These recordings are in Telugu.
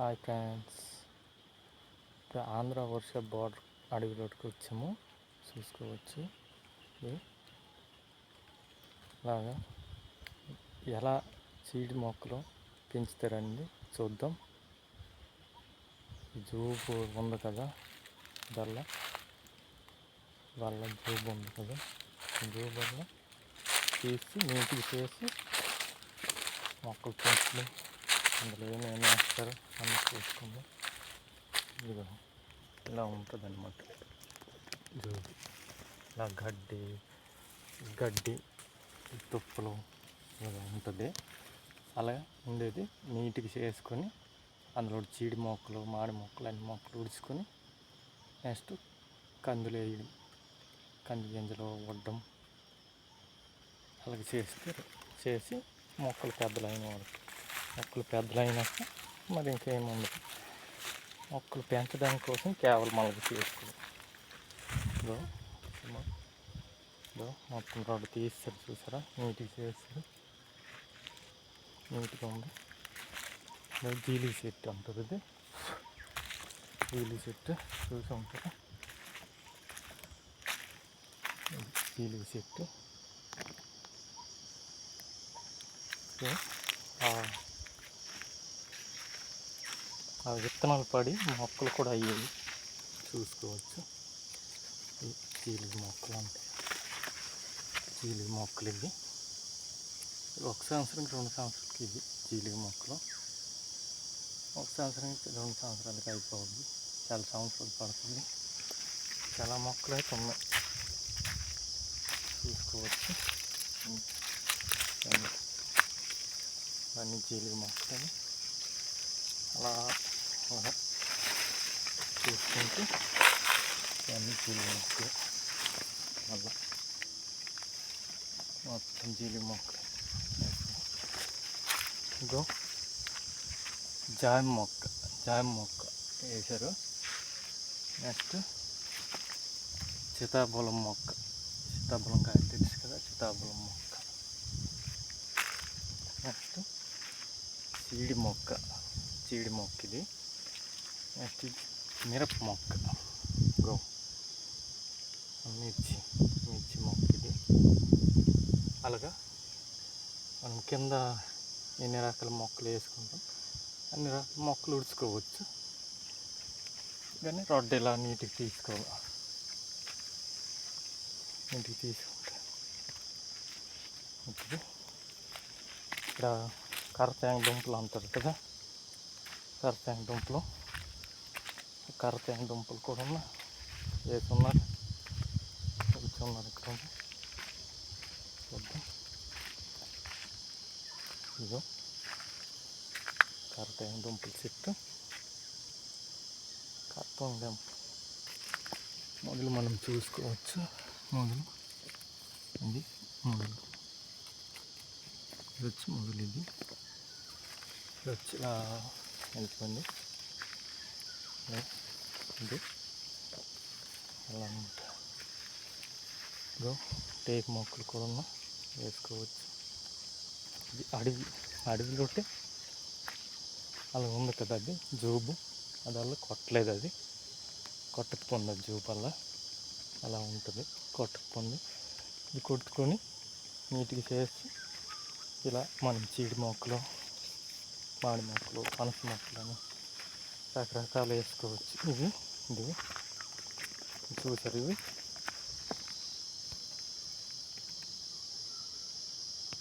హాయ్ ఫ్రెండ్స్ ఇప్పుడు ఆంధ్ర వర్ష బార్డర్ అడవిలోకి వచ్చాము. చూసుకోవచ్చు. ఇది అలాగా. ఎలా చీడి మొక్కలు పెంచుతారండి చూద్దాం. జూబు ఉంది కదా వల్ల వాళ్ళ జూబు ఉంది కదా. జూబు వల్ల తీసి నీటికి చేసి మొక్కలు పెంచడం అందులో ఏమేమి వేస్తారు అని చూసుకుందాం. ఇదిగో ఇలా ఉంటుంది అనమాట జూబు ఇలా గడ్డి గడ్డి తుప్పలు ఇలా ఉంటుంది. అలా ఉండేది నీట్గా చేసుకొని అందులో చీడి మొక్కలు మాడి మొక్కలు అన్ని మొక్కలు ఉడుచుకొని నెక్స్ట్ కందులు వేయడం కంది గింజలు వడ్డం అలాగే చేస్తే చేసి మొక్కలు పెద్దలైన వరకు మొక్కలు పెద్దలైనాక మరి ఇంకేముండదు. మొక్కలు పెంచడం కోసం కేవలం మనకు చేసుకోవడం ఇదో ఇదో, మొత్తం రోడ్డు తీస్తారు చూసారా? నీట్గా చేస్తారు నీట్గా ఉంది. ఇదో జీలీ చెట్టు అంటారు ఇది. జీలీ చెట్టు చూసి ఉంటారు? జీలీ చెట్టు. ఆ విత్తనాలు పడి మొక్కలు కూడా అయ్యాయి. చూసుకోవచ్చు. ఈ మొక్కలు అంటే జీలుగు మొక్కలు ఇవి. ఒక సంవత్సరానికి రెండు సంవత్సరాలకి ఇవి జీలుగు మొక్కలు. ఒక సంవత్సరానికి రెండు సంవత్సరాలకి అయిపోద్ది. చాలా సంవత్సరాలు పడుతుంది. చాలా మొక్కలు అయితే ఉన్నాయి. చూసుకోవచ్చు. ఇవన్నీ- ఇవన్నీ మొక్కలు. అలా అలా చూసుకుంటూ అన్నీ జీలుగు మొక్కలు మళ్ళా మొత్తం జీలుగు మొక్కలు ఇంకో జామ మొక్క జామ మొక్క వేశారు నెక్స్ట్ సీతాఫలం మొక్క సీతాఫలం కాయ తెలుసు కదా సీతాఫలం మొక్క నెక్స్ట్ చీడి మొక్క చీడి మొక్క ఇది నెక్స్ట్ మిరప మొక్క గో మిర్చి మిర్చి మొక్క ఇది అలాగా మనం కింద ఎన్ని రకాల మొక్కలు వేసుకుంటాం అన్ని రకాల మొక్కలు ఉడుచుకోవచ్చు కానీ రొడ్డు ఇలా నీటికి తీసుకోవాలి నీటికి తీసుకుంటే ఇప్పుడు ఇక్కడ కరతేంగ దుంపలు అంటారు కదా కరతేంగ దుంపలు కరతేంగ దుంపలు కూడా ఉన్నా వేసి కూర్చున్నారు ఉన్నారు ఇక్కడ చూద్దాం ఇదిగో కరతేంగ దుంపలు చెట్టు కరతం దుంప మొదలు మనం చూసుకోవచ్చు మొదలు ఇది మొదలు ఇది వచ్చి మొదలు ఇది వచ్చి ఇలా వెళ్ళిపోయింది ఉంటుంది ఇది అలా అనమాట ఇదో టేక్ మొక్కలు కూడా ఉన్నా వేసుకోవచ్చు. ఇది అడవి. అడవిలోటే అలా ఉంది కదా అది జూబు. అది అలా కొట్టలేదు అది. కొట్టకపోయింది అది జూబు అలా. అలా ఉంటుంది. కొట్టకపోయింది ఇది కొట్టుకొని నీట్గా చేసి ఇలా మనం చీడి మొక్కలు మాడి మొక్కలు పనస మొక్కలు అని రకరకాలు వేసుకోవచ్చు. ఇవి ఇది చూసారు ఇవి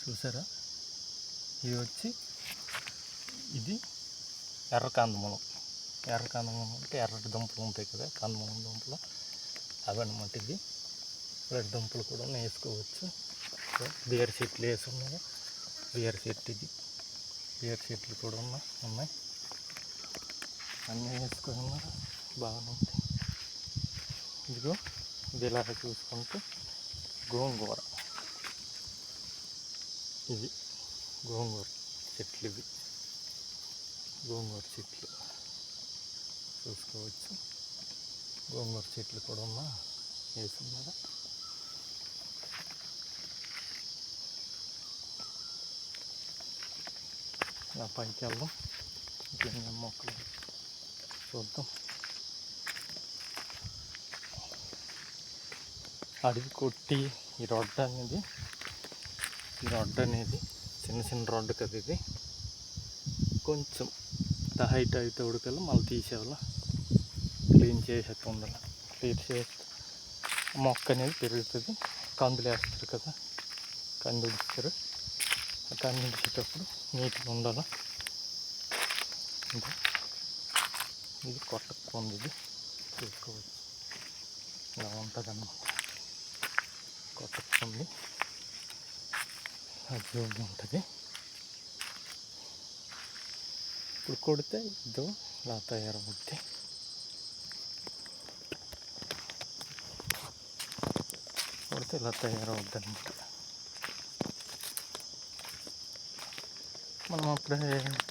చూసారా ఇవి వచ్చి ఇది ఎర్ర కందమూలం ఎర్ర కందమూలం అంటే ఎర్రటి దుంపలు ఉంటాయి కదా కందమూలం దుంపలు అవన్నమాట ఇది రెడ్ దుంపలు కూడా వేసుకోవచ్చు బియర్ చెట్లు వేసి ఉన్నాయి బీర చెట్టు ఇది బియర్ చెట్లు కూడా ఉన్నాయి ఉన్నాయి అన్నీ వేసుకున్నారు బాగానే ఉంటాయి ఇదిగో ఇది ఇలాగ చూసుకుంటే గోంగూర. ఇది గోంగూర చెట్లు ఇవి. గోంగూర చెట్లు. చూసుకోవచ్చు. గోంగూర చెట్లు కూడా ఉన్నా వేసున్నారా? ఇలా పైకి వెళ్దాం. సాప్లింగ్ మొక్కలు చూద్దాం. అడవి కొట్టి ఈ రొడ్డ అనేది ఈ రొడ్డ అనేది చిన్న చిన్న రొడ్డు కదా ఇది. కొంచెం ద హైట్ అయితే ఉడకలు మళ్ళీ తీసేవాళ్ళ. క్లీన్ చేసేట్టు ఉండాలి. క్లీన్ చేస్తే మొక్క అనేది పెరుగుతుంది. కందులు వేస్తారు కదా కందు ఇస్తారు. ఆ ఇచ్చేటప్పుడు నీట్గా ఉండాలి. ఇది ఇది కొట్టకుంది ఇది. చూసుకోవచ్చు. ఇలా ఉంటుంది అన్నమాట కొట్టండి అది ఉంటుంది ఇప్పుడు కొడితే ఇదో ఇలా తయారవుద్ది కొడితే ఇలా తయారవుద్ది అనమాట మనం అప్పుడే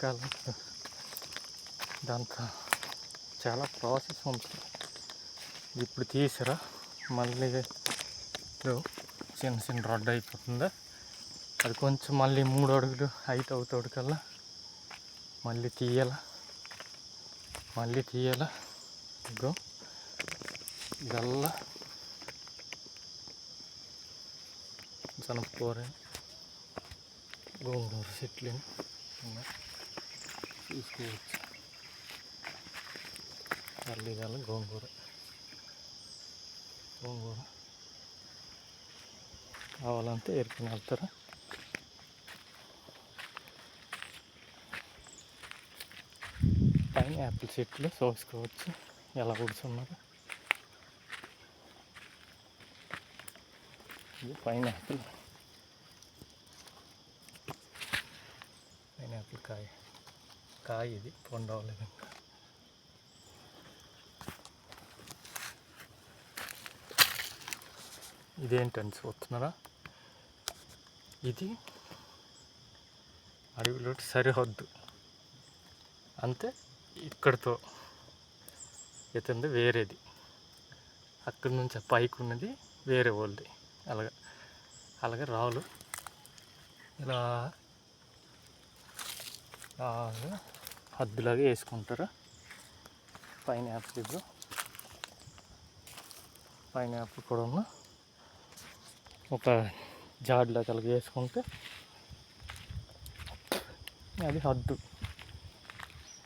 కాలం దాంతో చాలా ప్రాసెస్ ఉంటుంది ఇప్పుడు తీసిరా మళ్ళీ ఇప్పుడు చిన్న చిన్న రొడ్డు అయిపోతుందా. అది కొంచెం మళ్ళీ మూడు అడుగులు హైట్ అవుతాడు కల్లా. మళ్ళీ తీయాల. మళ్ళీ తీయాల. ఇగో ఇదల్లా. జనపకూర గోంగూర చెట్లు చూసుకోవచ్చు. మళ్ళీ ఇవాళ గోంగూర. గోంగూర. కావాలంటే ఎరుకుని వెళ్తారు? పైన యాపిల్ చెట్లు చూసుకోవచ్చు ఎలా కూర్చున్నారు ఇది పైన యాపిల్. పైన యాపిల్ కాయ. కాయ ఇది పొండవలేదు ఇదేంటండి చూస్తున్నారా? ఇది అడవిలో సరిహద్దు. అంతే ఇక్కడితో ఇతంది వేరేది. అక్కడి నుంచి ఆ పైకి ఉన్నది వేరే వాళ్ళది. అలాగ అలాగే రాళ్ళు. ఇలా హద్దులాగా వేసుకుంటారు. పైన యాపిల్ ఇప్పుడు పైన యాపిల్ కూడా ఉన్న ఒక జాడ్లో కలిగి వేసుకుంటే అది హద్దు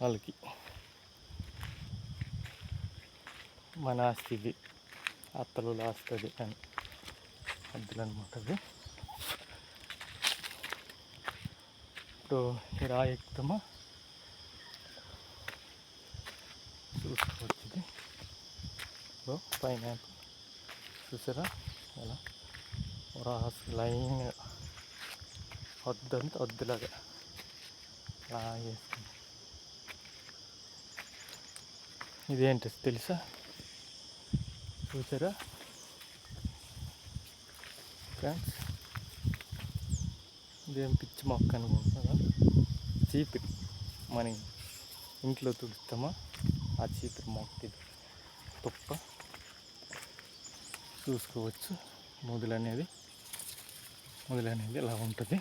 వాళ్ళకి. మన ఆస్తి ఇది. అత్తలు ఆస్తుంది అని. హద్దులు అనమాట అది ఇప్పుడు ఈ రాయి ఎక్కుతామా చూసుకోవచ్చు ఇది. పైన చూసారా? ఎలా? రాసి లైన్ వద్దంత వద్దులాగా అలా వేసుకుంది ఇదేంటి తెలుసా చూసారా ఫ్రెండ్స్ ఇదేం పిచ్చి మొక్క అనుకుంటున్నారా చీపిరి మన ఇంట్లో తుడుస్తామా ఆ చీపిరి మొక్క ఇది తుప్ప చూసుకోవచ్చు మొదలనేది మొదలైనది మొదలు అనేది ఇలా ఉంటుంది.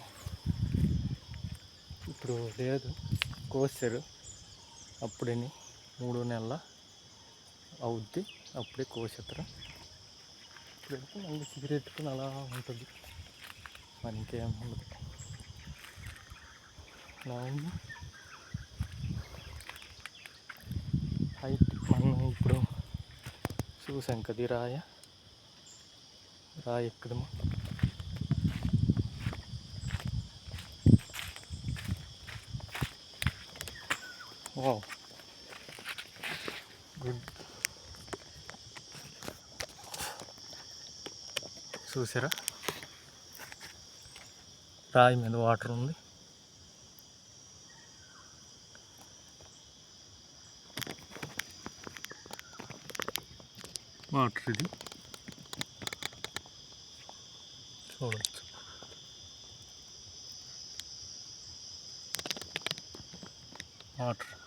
ఇప్పుడు లేదు కోసారు అప్పుడని మూడు నెలల అవుద్ది అప్పుడే కోసేస్తారు ఇప్పుడైతే మళ్ళీ సిగరెట్టుకుని అలా ఉంటుంది. మరి ఇంకేం ఉండదు. ఇలా ఉంది. హైట్ మనం ఇప్పుడు చూసాం కదా రాయ రాయ రాయి ఎక్కడమా వావ్ గుడ్ చూసారా? రాయి మీద వాటర్ ఉంది. వాటర్ ఇది. చూడవచ్చు వాటర్.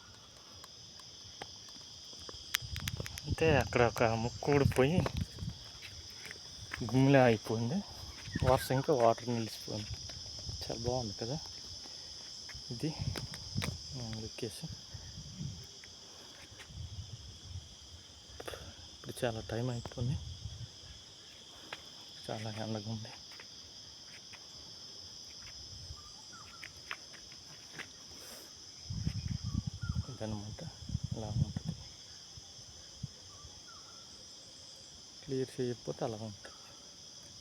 అయితే అక్కడ ఒక ముక్కు ఊడిపోయి గుమ్మిలా అయిపోయింది. వర్షం ఇంకా వాటర్ నిలిచిపోయింది. చాలా బాగుంది కదా? ఇది లొకేషన్. ఇప్పుడు చాలా టైం అయిపోయింది. చాలా ఎండగా ఉంది. ఇదనమాట ఇలా ఉంటుంది.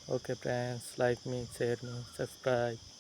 okay friends like me share me subscribe.